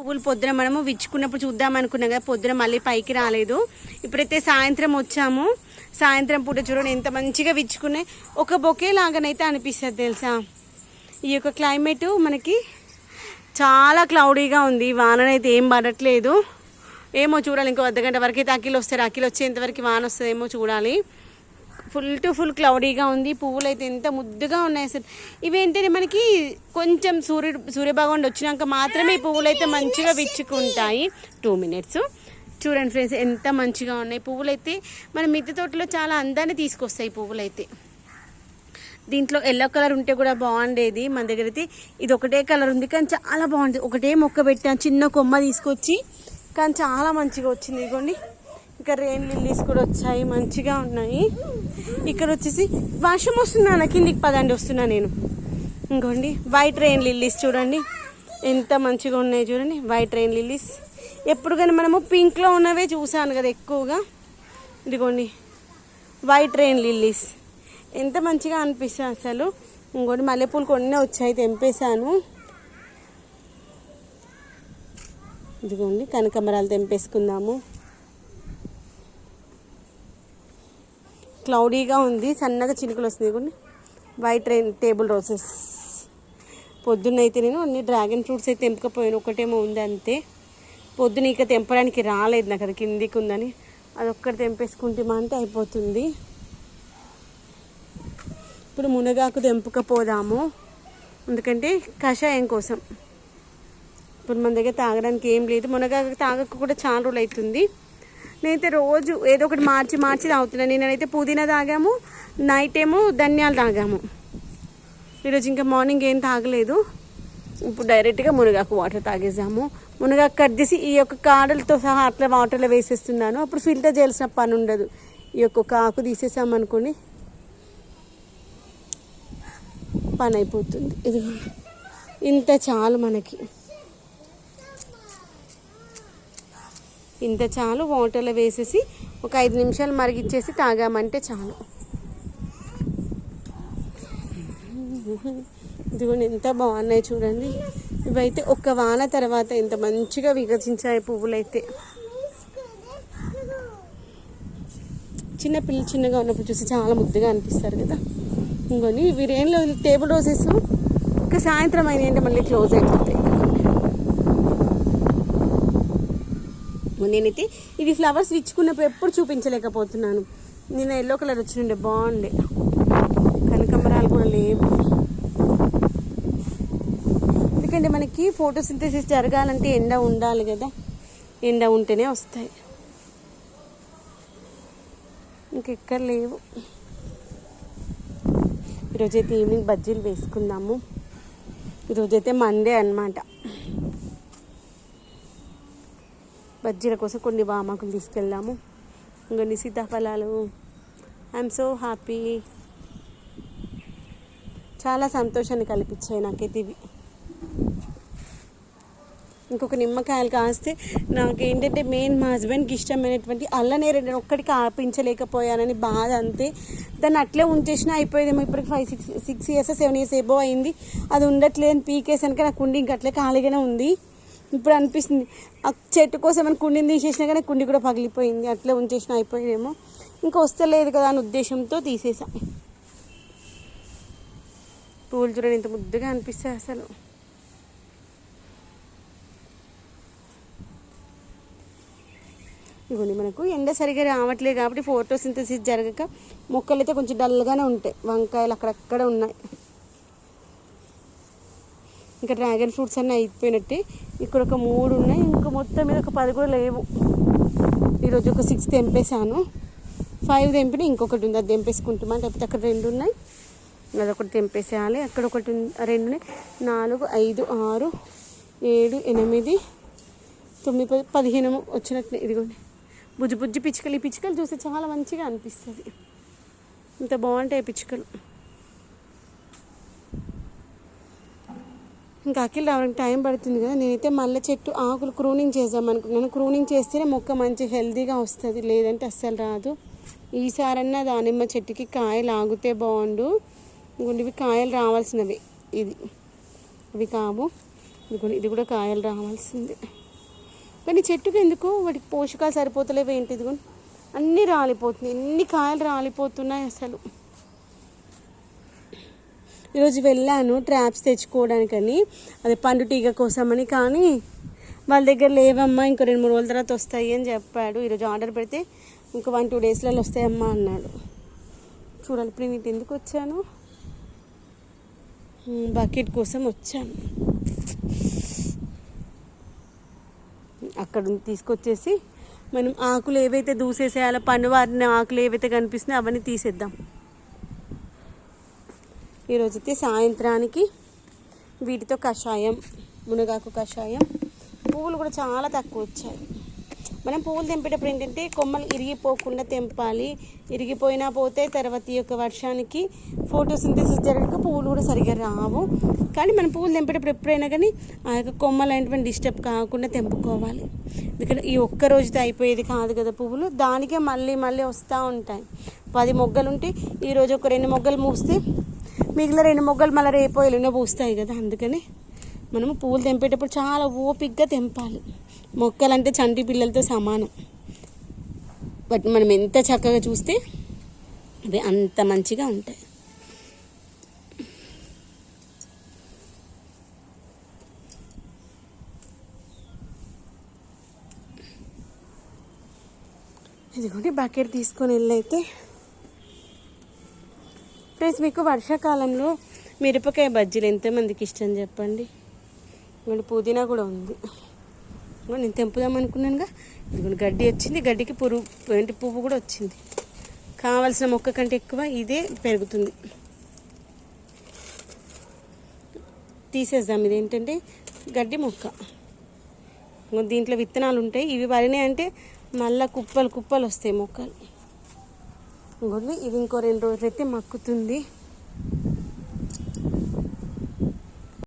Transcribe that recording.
పువ్వులు పొద్దున మనము విచ్చుకున్నప్పుడు చూద్దాం అనుకున్నాం కదా పొద్దున మళ్ళీ పైకి రాలేదు. ఇప్పుడైతే సాయంత్రం వచ్చాము. సాయంత్రం పూట చూడండి ఎంత మంచిగా విచ్చుకున్నాయి. ఒక బొకే లాగానైతే అనిపిస్తుంది తెలుసా? ఈ యొక్క క్లైమేట్ మనకి చాలా క్లౌడీగా ఉంది. వాననైతే ఏం పడట్లేదు. ఏమో చూడాలి ఇంకో అర్ధగంట వరకు అయితే అఖిలు వస్తారు. అఖిలు వచ్చేంతవరకు వాన వస్తుందేమో చూడాలి. ఫుల్ టు ఫుల్ క్లౌడీగా ఉంది పువ్వులు అయితే ఎంత ముద్దుగా ఉన్నాయి అసలు. ఇవేంటంటే మనకి కొంచెం సూర్యుడు సూర్యభగవాన్ వచ్చినాక మాత్రమే ఈ పువ్వులు అయితే మంచిగా విచ్చుకుంటాయి. టూ మినిట్స్ చూడండి ఫ్రెండ్స్ ఎంత మంచిగా ఉన్నాయి. పువ్వులు అయితే మన మిద్దె తోటలో చాలా అందాన్ని తీసుకొస్తాయి పువ్వులు అయితే దీంట్లో ఎల్లో కలర్ ఉంటే కూడా బాగుండేది మన దగ్గర అయితే. ఇది ఒకటే కలర్ ఉంది కానీ చాలా బాగుంది. ఒకటే మొక్క పెట్టాను చిన్న కొమ్మ తీసుకొచ్చి. కానీ చాలా మంచిగా వచ్చింది ఇదిగోండి. ఇంకా రెయిన్ లిల్లీస్ కూడా వచ్చాయి మంచిగా ఉన్నాయి. ఇక్కడ వచ్చేసి వర్షం వస్తున్నా కిందికి పదండి వస్తున్నా నేను. ఇంకోండి వైట్ రెయిన్ లిల్లీస్ చూడండి. ఎంత మంచిగా ఉన్నాయి చూడండి వైట్ రెయిన్ లిల్లీస్ ఎప్పుడు కానీ మనము పింక్లో ఉన్నవే చూసాను కదా ఎక్కువగా. ఇదిగోండి వైట్ రెయిన్ లిల్లీస్ ఎంత మంచిగా అనిపిస్తుంది అసలు. ఇంకోటి మల్లెపూలు కొన్ని వచ్చాయి తెంపేశాను. ఇదిగోండి కనకమరాలు తెంపేసుకుందాము. క్లౌడీగా ఉంది సన్నగా చినుకులు వస్తుంది కొన్ని. వైట్ రైన్ టేబుల్ రోసెస్ పొద్దున్న అయితే నేను అన్ని డ్రాగన్ ఫ్రూట్స్ అయితే తెంపకపోయాను ఒకటేమో ఉంది అంతే. పొద్దున ఇక తెంపడానికి రాలేదు నాకు అది కిందికి ఉందని. అది ఒక్కటి తెంపేసుకుంటామా అంటే అయిపోతుంది. ఇప్పుడు మునగాకు తెంపకపోదాము ఎందుకంటే కషాయం కోసం. ఇప్పుడు మన దగ్గర తాగడానికి ఏం లేదు. మునగాకు తాగక కూడా చాలా రోజులు అవుతుంది. నేనైతే రోజు ఏదో ఒకటి మార్చి మార్చి తాగుతున్నాను నేనైతే పుదీనా తాగాము నైట్ ఏమో ధనియాలు తాగాము. ఈరోజు ఇంకా మార్నింగ్ ఏం తాగలేదు. ఇప్పుడు డైరెక్ట్గా మునగాకు వాటర్ తాగేసాము. మునగాకు కట్ చేసి ఈ యొక్క కాడలతో సహా అట్లా వాటర్లో వేసేస్తున్నాను. అప్పుడు ఫిల్టర్ చేయాల్సిన పని ఉండదు. ఈ యొక్క ఆకు తీసేసామనుకోండి పని అయిపోతుంది. ఇది ఇంత చాలు మనకి. ఇంత చాలు వాటర్లో వేసేసి ఒక ఐదు నిమిషాలు మరిగిచ్చేసి తాగామంటే చాలు. ఇదిగోండి ఎంత బాగున్నాయి చూడండి. ఇవైతే ఒక్క వాన తర్వాత ఇంత మంచిగా వికసించాయి పువ్వులైతే. చిన్న పిల్లలు చిన్నగా ఉన్నప్పుడు చూసి చాలా ముద్దుగా అనిపిస్తారు కదా. ఇంకొని వీరేంలో టేబుల్ రోజెస్ ఒక సాయంత్రం అయిందంటే మళ్ళీ క్లోజ్ అయిపోతాయి. నేనైతే ఇవి ఫ్లవర్స్ ఇచ్చుకున్నప్పుడు ఎప్పుడు చూపించలేకపోతున్నాను. నేను ఎల్లో కలర్ వచ్చినండే బాగుండే. కనకమరాలు కూడా లేవు. ఎందుకంటే మనకి ఫోటోసింథసిస్ జరగాలంటే ఎండ ఉండాలి కదా. ఎండ ఉంటేనే వస్తాయి. ఇంకెక్కడ లేవు. ఈరోజైతే ఈవినింగ్ బజ్జీలు వేసుకుందాము. ఈరోజైతే మండే అనమాట బజ్జీల కోసం కొన్ని వామాకులు తీసుకెళ్ళాము. ఇంకొన్ని సీతాఫలాలు ఐఎమ్ సో హ్యాపీ చాలా సంతోషాన్ని కల్పించాయి నాకైతే ఇవి. ఇంకొక నిమ్మకాయలు కాస్తే నాకు ఏంటంటే మెయిన్ మా హస్బెండ్కి ఇష్టమైనటువంటి అల్లనేరు నేను ఒక్కడికి ఆపించలేకపోయానని బాధ అంతే. దాన్ని అట్లే ఉంచేసినా అయిపోయేదేమో ఇప్పటికి five six six years seven years above అయింది. అది ఉండట్లేదు పీకేసానికి నాకు ఉండి ఇంక అట్లే ఖాళీగానే ఉంది. ఇప్పుడు అనిపిస్తుంది. ఆ చెట్టు కోసం ఏమైనా కుండిని తీసేసినా కానీ కుండి కూడా పగిలిపోయింది. అట్లా ఉంచేసిన అయిపోయిందేమో. ఇంకా వస్తలేదు కదా అని ఉద్దేశంతో తీసేసా. పూలు చూడండి ఇంత ముద్దుగా అనిపిస్తాయి అసలు. ఇవ్వండి మనకు ఎండ సరిగా రావట్లేదు కాబట్టి ఫోటోసింథసిస్ జరగక మొక్కలు అయితే కొంచెం డల్గానే ఉంటాయి. వంకాయలు అక్కడక్కడ ఉన్నాయి. ఇంకా డ్రాగన్ ఫ్రూట్స్ అన్నీ అయిపోయినట్టే. ఇక్కడ ఒక మూడు ఉన్నాయి. ఇంకా మొత్తం మీద ఒక పది కూడా లేవు. ఈరోజు ఒక సిక్స్ తెంపేశాను. ఫైవ్ తెంపిన ఇంకొకటి ఉంది. అది తెంపేసుకుంటామని లేకపోతే అక్కడ రెండు ఉన్నాయి. అదొకటి తెంపేసేయాలి. అక్కడ ఒకటి ఉంది- రెండు ఉన్నాయి. నాలుగు ఐదు ఆరు ఏడు ఎనిమిది తొమ్మిది పది పదిహేను వచ్చినట్టు ఇదిగోండి. బుజ్జి బుజ్జి పిచ్చుకలు. ఈ పిచ్చుకలు చూస్తే చాలా మంచిగా అనిపిస్తుంది. ఇంత బాగుంటాయి పిచ్చుకలు. ఇంకా అఖిల్ రావడానికి టైం పడుతుంది కదా. నేనైతే మల్లె చెట్టు ఆకులు క్రూనింగ్ చేద్దాం అనుకున్నాను. క్రూనింగ్ చేస్తేనే మొక్క మంచి హెల్తీగా వస్తుంది. లేదంటే అస్సలు రాదు. ఈసారన్నా దానిమ్మ చెట్టుకి కాయలు ఆగితే బాగుండు. ఇవి కాయలు రావాల్సినవి. ఇది ఇవి కావు. ఇది కూడా కాయలు రావాల్సిందే. కానీ చెట్టుకి ఎందుకు? వాటికి పోషకాలు సరిపోతలేవు ఏంటి? ఇదిగో అన్నీ రాలిపోతుంది ఎన్ని కాయలు రాలిపోతున్నాయి అసలు. ఈరోజు వెళ్ళాను ట్రాప్స్ తెచ్చుకోవడానికని. అదే పండు టీగ కోసమని కానీ వాళ్ళ దగ్గర లేవమ్మా ఇంకో రెండు మూడు రోజుల తర్వాత వస్తాయి అని చెప్పాడు. ఈరోజు ఆర్డర్ పెడితే ఇంకో వన్ టూ డేస్లలో వస్తాయమ్మా అన్నాడు. చూడాలి ఇప్పుడు నేను ఇటు ఎందుకు వచ్చాను? బకెట్ కోసం వచ్చాను. అక్కడ తీసుకొచ్చేసి మనం ఆకులు ఏవైతే దూసేసేయాలో పండు వారిన ఆకులు ఏవైతే కనిపిస్తున్నాయో అవన్నీ తీసేద్దాం. ఈరోజు అయితే సాయంత్రానికి వీటితో కషాయం మునగాకు కషాయం. పువ్వులు కూడా చాలా తక్కువ వచ్చాయి. మనం పువ్వులు తెంపేటప్పుడు ఏంటంటే కొమ్మలు ఇరిగిపోకుండా తెంపాలి. ఇరిగిపోయినా పోతే తర్వాత ఈ యొక్క వర్షానికి ఫోటోసింథసిస్ జరగక పువ్వులు కూడా సరిగా రావు. కానీ మనం పువ్వులు తెంపేటప్పుడు ఎప్పుడైనా కానీ ఆ యొక్క కొమ్మలు అనేటువంటి డిస్టర్బ్ కాకుండా తెంపుకోవాలి. ఎందుకంటే ఈ ఒక్క రోజుతో అయిపోయేది కాదు కదా పువ్వులు. దానికే మళ్ళీ మళ్ళీ వస్తూ ఉంటాయి. పది మొగ్గలు ఉంటే ఈరోజు ఒక రెండు మొగ్గలు మూస్తే మిగిలిన రెండు మొగ్గలు మళ్ళీ రేపో ఎల్లుండో పూస్తాయి కదా అందుకని మనము పువ్వులు తెంపేటప్పుడు చాలా ఓపిక్గా తెంపాలి. మొక్కలంటే చంటి పిల్లలతో సమానం. బట్ మనం ఎంత చక్కగా చూస్తే అవి అంత మంచిగా ఉంటాయి. ఇదిగోండి బకెట్ తీసుకొని వెళ్ళైతే ఫ్రెండ్స్ మీకు వర్షాకాలంలో మిరపకాయ బజ్జీలు ఎంతమందికి ఇష్టం చెప్పండి? ఇదిగోండి పుదీనా కూడా ఉంది. నేను తెంపుదాం అనుకున్నానుగా. ఇదిగోండి గడ్డి వచ్చింది. గడ్డికి పురుగు ఏంటి పువ్వు కూడా వచ్చింది. కావాల్సిన మొక్క కంటే ఎక్కువ ఇదే పెరుగుతుంది. తీసేద్దాం. ఇది ఏంటంటే గడ్డి మొక్క. దీంట్లో విత్తనాలు ఉంటాయి. ఇవి వరినే అంటే మళ్ళీ కుప్పలు కుప్పలు వస్తాయి మొక్కలు. ఇంకోటి ఇది ఇంకో రెండు రోజులైతే మక్కుతుంది.